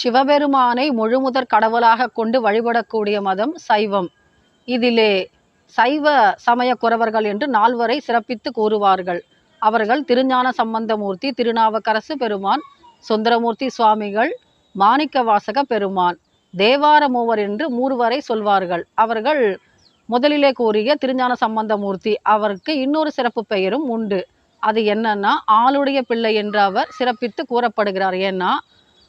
சிவபெருமானை முழுமுதற் கடவுளாக கொண்டு வழிபடக்கூடிய மதம் சைவம். இதிலே சைவ சமய குறவர்கள் என்று நால்வரை சிறப்பித்து கூறுவார்கள். அவர்கள் திருஞான சம்பந்தமூர்த்தி திருநாவுக்கரசு பெருமான் சுந்தரமூர்த்தி சுவாமிகள் மாணிக்கவாசக பெருமான் தேவார மூவர் என்று மூர்வரை சொல்வார்கள். அவர்கள் முதலிலே கூறிய திருஞான சம்பந்தமூர்த்தி அவருக்கு இன்னொரு சிறப்பு பெயரும் உண்டு. அது என்னன்னா ஆளுடைய பிள்ளை என்று அவர் சிறப்பித்து கூறப்படுகிறார். ஏன்னா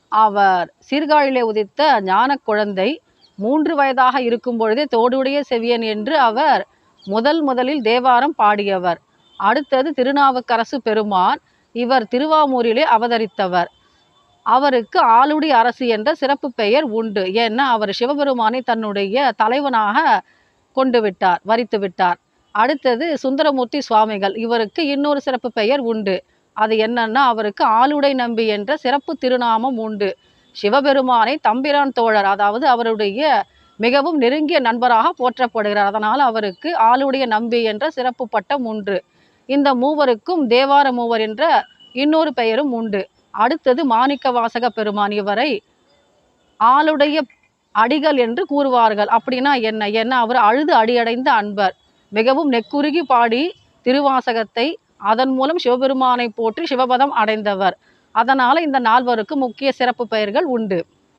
அவர் சீர்காழிலே உதித்த ஞான குழந்தை மூன்று வயதாக இருக்கும் பொழுதே தோடுடைய செவியன் என்று அவர் முதல் முதலில் தேவாரம் பாடியவர். அடுத்தது திருநாவுக்கரசு பெருமான் இவர் திருவாமூரிலே அவதரித்தவர். அவருக்கு ஆளுடி அரசு என்ற சிறப்பு பெயர் உண்டு. ஏன்னா அவர் சிவபெருமானை தன்னுடைய தலைவனாக கொண்டு விட்டார் வரித்து விட்டார். அடுத்தது சுந்தரமூர்த்தி சுவாமிகள் இவருக்கு இன்னொரு சிறப்பு பெயர் உண்டு. அது என்னன்னா அவருக்கு ஆளுடை நம்பி என்ற சிறப்பு திருநாமம் உண்டு. சிவபெருமானை தம்பிரான் தோழர் அதாவது அவருடைய மிகவும் நெருங்கிய நண்பராக போற்றப்படுகிறார். அதனால் அவருக்கு ஆளுடைய நம்பி என்ற சிறப்பு பட்டம் உண்டு. இந்த மூவருக்கும் தேவார மூவர் என்ற இன்னொரு பெயரும் உண்டு. அடுத்தது மாணிக்க வாசக பெருமான். இவரை ஆளுடைய அடிகள் என்று கூறுவார்கள். அப்படின்னா என்ன? ஏன்னா அவர் அழுது அடியடைந்த அன்பர். மிகவும் நெக்குருகி பாடி திருவாசகத்தை அதன் மூலம் சிவபெருமானை போற்றி சிவபதம் அடைந்தவர். அதனால் இந்த நால்வருக்கு முக்கிய சிறப்பு பெயர்கள் உண்டு.